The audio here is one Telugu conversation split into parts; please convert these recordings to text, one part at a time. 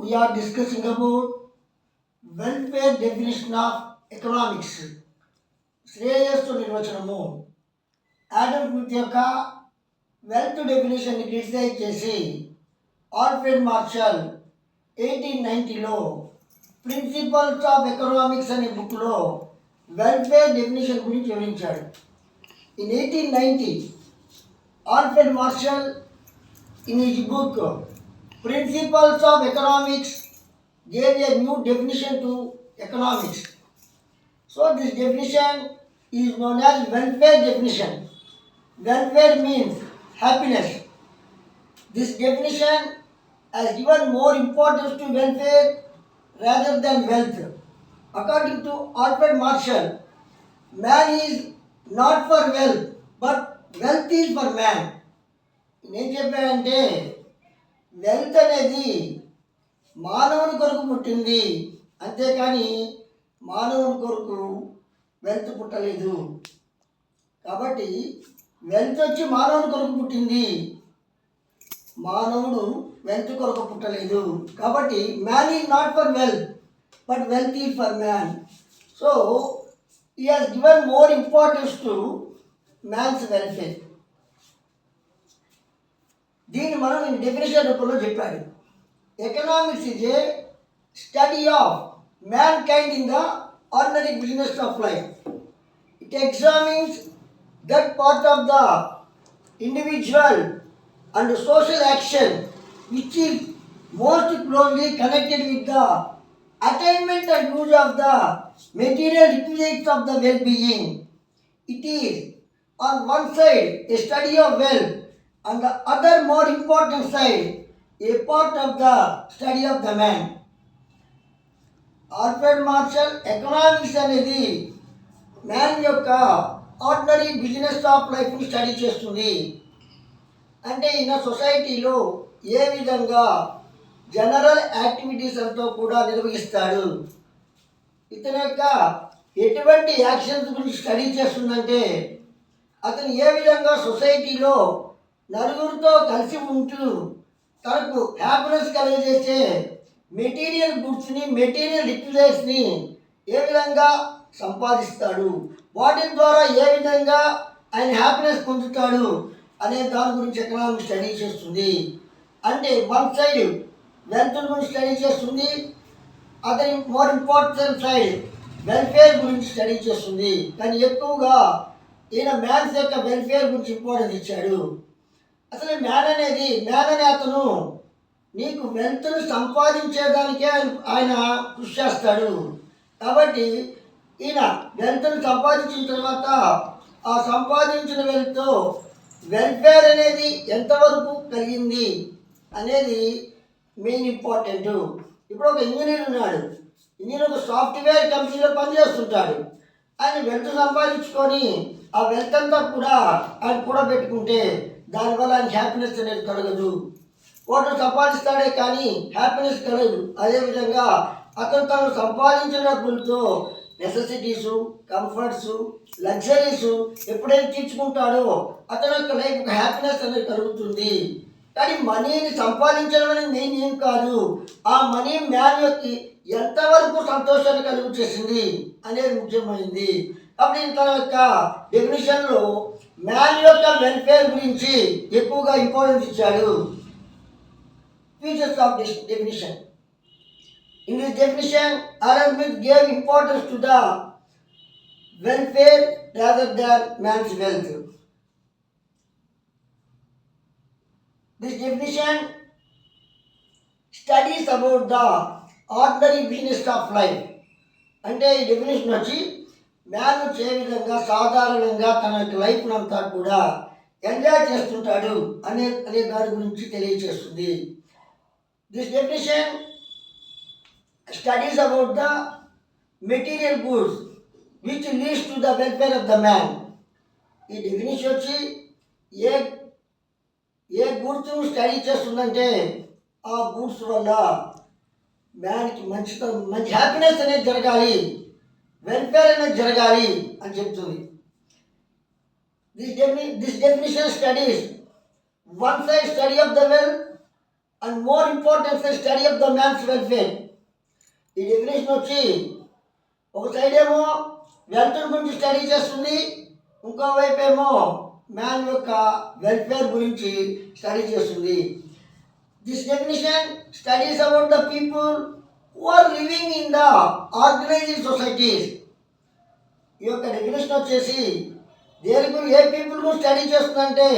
we are discussing about welfare definition of economics. శ్రేయస్సు నిర్వచనము యాడమ్ స్మిత్ యొక్క వెల్త్ డెఫినేషన్ని క్రిటిసైజ్ చేసి ఆల్ఫ్రెడ్ మార్షల్ ఎయిటీన్ నైంటీలో ప్రిన్సిపల్స్ ఆఫ్ ఎకనామిక్స్ అనే బుక్లో వెల్ఫేర్ డెఫినేషన్ గురించి వివరించాడు in eighteen ninety Alfred Marshall in his book Principles of Economics gave a new definition to economics. So this definition is known as welfare definition. Welfare means happiness. This definition has given more importance to welfare rather than wealth. According to Alfred Marshall, man is not for wealth, but wealth is for man. నేను చెప్పానంటే వెల్త్ అనేది మానవుని కొరకు పుట్టింది. అంతేకాని మానవుని కొరకు వెల్త్ పుట్టలేదు. కాబట్టి వెల్త్ వచ్చి మానవుని కొరకు పుట్టింది. మానవుడు వెల్త్ కొరకు పుట్టలేదు. కాబట్టి man is not for wealth but wealth is for man. So he has given more importance to man's welfare. దీన్ని మనం డెఫినేషన్ రూపంలో చెప్పాడు economics is a study of mankind in the ordinary business of life it examines that part of the individual and social action which is most closely connected with the attainment and use of the material requisites of the well being it is on one side a study of wealth and the other more important side a part of the study of the man. Alfred Marshall economics అనేది మ్యాన్ యొక్క ఆర్డినరీ బిజినెస్ ఆఫ్ లైఫ్ని స్టడీ చేస్తుంది. అంటే ఈయన సొసైటీలో ఏ విధంగా జనరల్ యాక్టివిటీస్ అంతా కూడా నిర్వహిస్తాడు. ఇతని యొక్క ఎటువంటి యాక్షన్స్ గురించి స్టడీ చేస్తుందంటే అతను ఏ విధంగా సొసైటీలో నలుగురితో కలిసి ఉంటూ తనకు హ్యాపీనెస్ కలిగజేసే మెటీరియల్ గుడ్స్ని మెటీరియల్ రిక్విజైట్స్ని ఏ విధంగా సంపాదిస్తాడు? వాటి ద్వారా ఏ విధంగా ఆయన హ్యాపీనెస్ పొందుతాడు? అనే దాని గురించి ఎకనామిక్ స్టడీ చేస్తుంది? అంటే వన్ సైడ్ వెల్త్ గురించి స్టడీ చేస్తుంది. అతని మోర్ ఇంపార్టెంట్ సైడ్ వెల్ఫేర్ గురించి స్టడీ చేస్తుంది. కానీ ఎక్కువగా ఈయన మ్యాథ్స్ యొక్క వెల్ఫేర్ గురించి ఇంపార్టెన్స్ ఇచ్చాడు. అసలు మ్యాన్ అనేది మ్యాన్ అనే అతను నీకు వెల్త్ను సంపాదించేదానికే ఆయన ఆయన కృషి చేస్తాడు. కాబట్టి ఈయన వెల్త్ను సంపాదించిన తర్వాత ఆ సంపాదించిన వెల్త్ వెల్ఫేర్ అనేది ఎంతవరకు కలిగింది అనేది మెయిన్ ఇంపార్టెంట్ ఇప్పుడు ఒక ఇంజనీర్ ఉన్నాడు. ఇంజనీర్ ఒక సాఫ్ట్వేర్ కంపెనీలో పనిచేస్తుంటాడు. ఆయన వెల్త్ సంపాదించుకొని ఆ వెల్త్ అంతా కూడా ఆయన కూడా పెట్టుకుంటే దానివల్ల ఆయన హ్యాపీనెస్ అనేది కలగదు. కోట్లు సంపాదిస్తాడే కానీ హ్యాపీనెస్ కలగదు. అదేవిధంగా అతను తను సంపాదించిన డబ్బులతో నెసెసిటీసు కంఫర్ట్స్ లగ్జరీస్ ఎప్పుడైతే తీర్చుకుంటాడో అతని యొక్క లైఫ్ హ్యాపీనెస్ అనేది కలుగుతుంది. కానీ మనీని సంపాదించడం అనేది మెయిన్ ఏం కాదు. ఆ మనీ మ్యాన్ యొక్క ఎంతవరకు సంతోషాన్ని కలుగు చేసింది అనేది ముఖ్యమైనది కాబట్టి తన యొక్క డెఫినేషన్లో మ్యాన్ యొక్క వెల్ఫేర్ గురించి ఎక్కువగా ఇంపార్టెన్స్ ఇచ్చాడు. Features of definition in this definition Adam Smith gave importance to the welfare rather than man's wealth this definition studies about the ordinary business of life అంటే ఈ డెఫినేషన్ వచ్చి మ్యాన్ ఏ విధంగా సాధారణంగా తన యొక్క లైఫ్ అంతా కూడా ఎంజాయ్ చేస్తుంటాడు అనే అనే దాని గురించి తెలియజేస్తుంది this definition studies about the material goods which leads to the welfare of the man ఈ డెఫినేషన్ వచ్చి ఏ ఏ గూడ్స్ స్టడీ చేస్తుందంటే ఆ గూడ్స్ వల్ల మ్యాన్కి మంచి మంచి హ్యాపీనెస్ అనేది జరగాలి. వెల్ఫేర్ అనేది జరగాలి అని చెప్తుంది. This డెఫిని this definition studies one side study of the well and more importance study of the man's welfare ఈ డెఫినేషన్ వచ్చి ఒక సైడ్ ఏమో వెల్ఫేర్ గురించి స్టడీ చేస్తుంది ఇంకోవైపు ఏమో మ్యాన్ యొక్క వెల్ఫేర్ గురించి స్టడీ చేస్తుంది. This definition studies about the people who are living in the organised societies ఈ యొక్క డెఫినేషన్ వచ్చేసి దేని గురించి ఏ పీపుల్ గురించి స్టడీ చేస్తుందంటే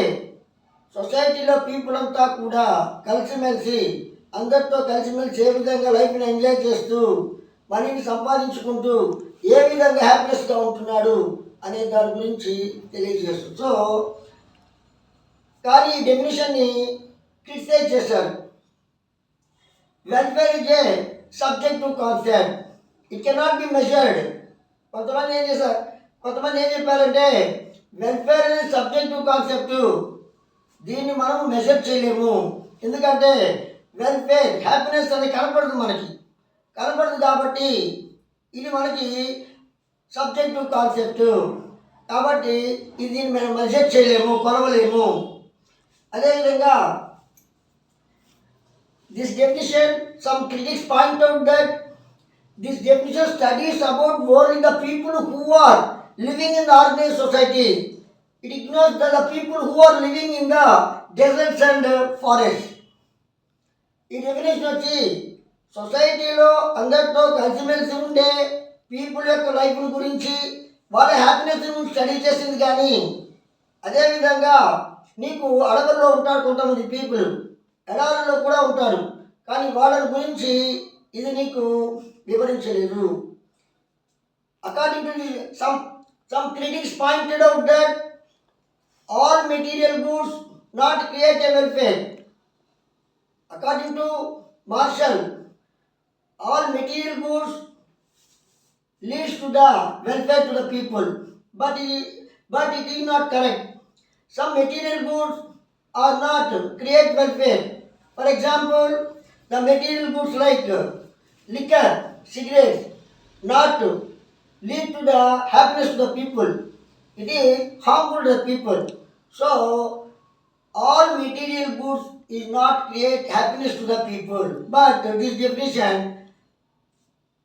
సొసైటీలో పీపుల్ అంతా కూడా కలిసిమెలిసి అందరితో కలిసిమెలిసి ఏ విధంగా లైఫ్ని ఎంజాయ్ చేస్తూ మనీని సంపాదించుకుంటూ ఏ విధంగా హ్యాపీనెస్గా ఉంటున్నాడు అనే దాని గురించి తెలియజేస్తుంది. సో కానీ ఈ డెఫినేషన్ని క్రిటిసైజ్ చేశారు. Welfare is a subjective concept it cannot be measured కొంతమంది ఏం చేశారు? కొంతమంది ఏం చెప్పారంటే వెల్ఫేర్ అనేది సబ్జెక్టివ్ కాన్సెప్ట్ దీన్ని మనం మెజర్ చేయలేము. ఎందుకంటే వెల్ఫేర్ హ్యాపీనెస్ అనేది కనపడదు మనకి. కనపడదు కాబట్టి ఇది మనకి సబ్జెక్టివ్ కాన్సెప్ట్ కాబట్టి ఇది దీన్ని మనం మెజర్ చేయలేము కొలవలేము. అదేవిధంగా This definition, some critics point out that this definition studies about only the people who are living in the organized society. It ignores the, the people who are living in the deserts and uh, forests. ఈ డెఫినేషన్ వచ్చి సొసైటీలో అందరితో కలిసిమెలిసి ఉండే పీపుల్ యొక్క లైఫ్ గురించి వాళ్ళ హ్యాపీనెస్ స్టడీ చేసింది కానీ అదేవిధంగా నీకు అడవుల్లో ఉంటారు కొంతమంది పీపుల్ ఎడారిలో కూడా ఉంటారు. కానీ వాళ్ళని గురించి ఇది నీకు వివరించలేదు. According to some some critics pointed out that all material goods not create a welfare according to Marshall all material goods leads to the welfare to the people. But it, but it is not correct. Some material goods are not create welfare. For example the material goods like liquor cigarettes not lead to the happiness to the people. It is harmful to the people. So all material goods is not create happiness to the people. But this definition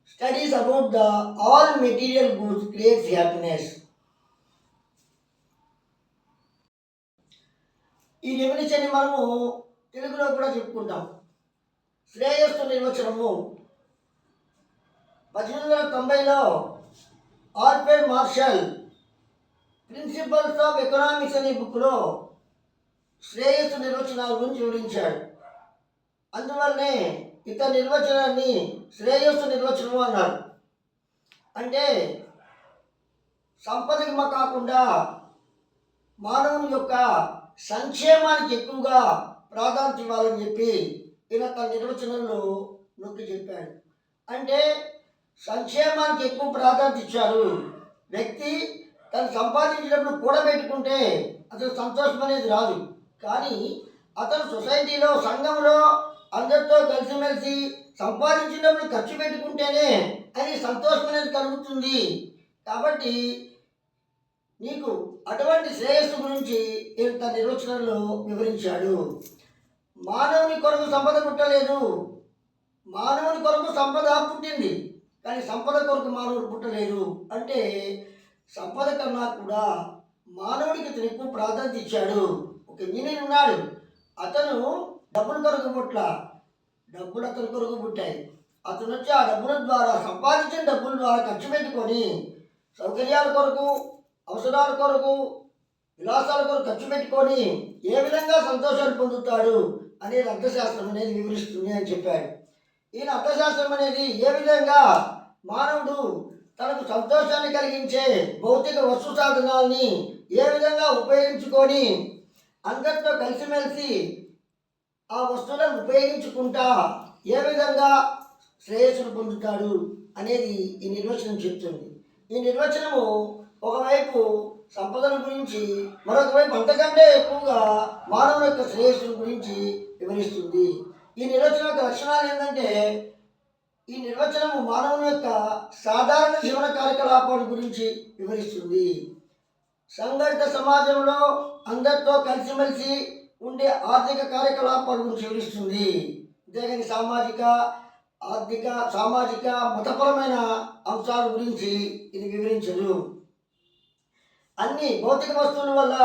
studies about the all material goods creates happiness. ఈ డెఫినేషన్ మనము తెలుగులో కూడా చెప్పుకుంటాం. శ్రేయస్సు నిర్వచనము పద్దెనిమిది వందల తొంభైలో Alfred Marshall principles of economics అనే బుక్లో శ్రేయస్సు నిర్వచనాల గురించి వివరించాడు. అందువల్లనే ఇతని నిర్వచనాన్ని శ్రేయస్సు నిర్వచనము అన్నారు అంటే సంపదకి కాకుండా మానవుని యొక్క సంక్షేమానికి ఎక్కువగా ప్రాధాన్యత ఇవ్వాలని చెప్పి ఈయన తన నిర్వచనంలో నొక్కి చెప్పాడు. అంటే సంక్షేమానికి ఎక్కువ ప్రాధాన్యత ఇచ్చారు వ్యక్తి తను సంపాదించినప్పుడు కూడబెట్టుకుంటే అసలు సంతోషం అనేది రాదు. కానీ అతను సొసైటీలో సంఘంలో అందరితో కలిసిమెలిసి సంపాదించినప్పుడు ఖర్చు పెట్టుకుంటేనే అది సంతోషం అనేది కలుగుతుంది. కాబట్టి నీకు అటువంటి శ్రేయస్సు గురించి ఇంత తన నిర్వచనంలో వివరించాడు. మానవుని కొరకు సంపద పుట్టలేదు. మానవుని కొరకు సంపద పుట్టింది కానీ సంపద కొరకు మానవుడు పుట్టలేదు అంటే సంపద కన్నా కూడా మానవుడికి అతను ఎక్కువ ప్రాధాన్యత ఇచ్చాడు. ఒక ఇంజనీర్ ఉన్నాడు. అతను డబ్బుల కొరకు పుట్ల. డబ్బులు అతని కొరకు పుట్టాయి. అతను వచ్చి ఆ డబ్బుల ద్వారా సంపాదించిన డబ్బుల ద్వారా ఖర్చు పెట్టుకొని సౌకర్యాల కొరకు అవసరాల కొరకు విలాసాల కొరకు ఖర్చు పెట్టుకొని ఏ విధంగా సంతోషాన్ని పొందుతాడు అనేది అర్థశాస్త్రం అనేది వివరిస్తుంది అని చెప్పాడు. ఈయన అర్థశాస్త్రం అనేది ఏ విధంగా మానవుడు తనకు సంతోషాన్ని కలిగించే భౌతిక వస్తు సాధనాల్ని ఏ విధంగా ఉపయోగించుకొని అందరితో కలిసిమెలిసి ఆ వస్తువులను ఉపయోగించుకుంటా ఏ విధంగా శ్రేయస్సును పొందుతాడు అనేది ఈ నిర్వచనం చెప్తుంది. ఈ నిర్వచనము ఒకవైపు సంపదల గురించి మరొక వైపు అంతకంటే ఎక్కువగా మానవుని యొక్క శ్రేయస్సును గురించి వివరిస్తుంది. ఈ నిర్వచనం యొక్క లక్షణాలు ఏంటంటే ఈ నిర్వచనము మానవుని యొక్క సాధారణ జీవన కార్యకలాపాల గురించి వివరిస్తుంది. సంఘటిత సమాజంలో అందరితో కలిసిమెలిసి ఉండే ఆర్థిక కార్యకలాపాల గురించి వివరిస్తుంది. అంతేగాని సామాజిక ఆర్థిక సామాజిక మతపరమైన అంశాల గురించి ఇది వివరించదు. అన్ని భౌతిక వస్తువుల వల్ల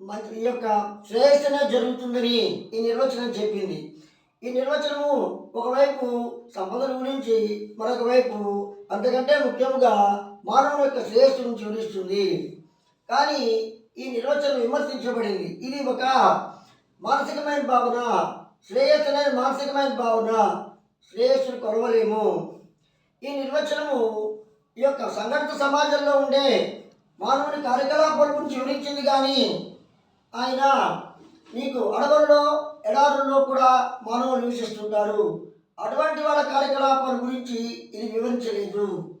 మనకి ఈ యొక్క శ్రేయస్సునే జరుగుతుందని ఈ నిర్వచనం చెప్పింది. ఈ నిర్వచనము ఒకవైపు సంపదల గురించి మరొక వైపు అంతకంటే ముఖ్యంగా మానవుని యొక్క శ్రేయస్సును చూపిస్తుంది. కానీ ఈ నిర్వచనం విమర్శించబడింది. ఇది ఒక మానసికమైన భావన శ్రేయస్సు అనేది మానసికమైన భావన శ్రేయస్సును కొలవలేము. ఈ నిర్వచనము ఈ యొక్క సంఘటిత సమాజంలో ఉండే మానవుని కార్యకలాపాల గురించి వివరించింది కానీ ఆయన మీకు అడవుల్లో ఎడారుల్లో కూడా మానవులు నివసిస్తుంటారు. అటువంటి వాళ్ళ కార్యకలాపాల గురించి ఇది వివరించలేదు.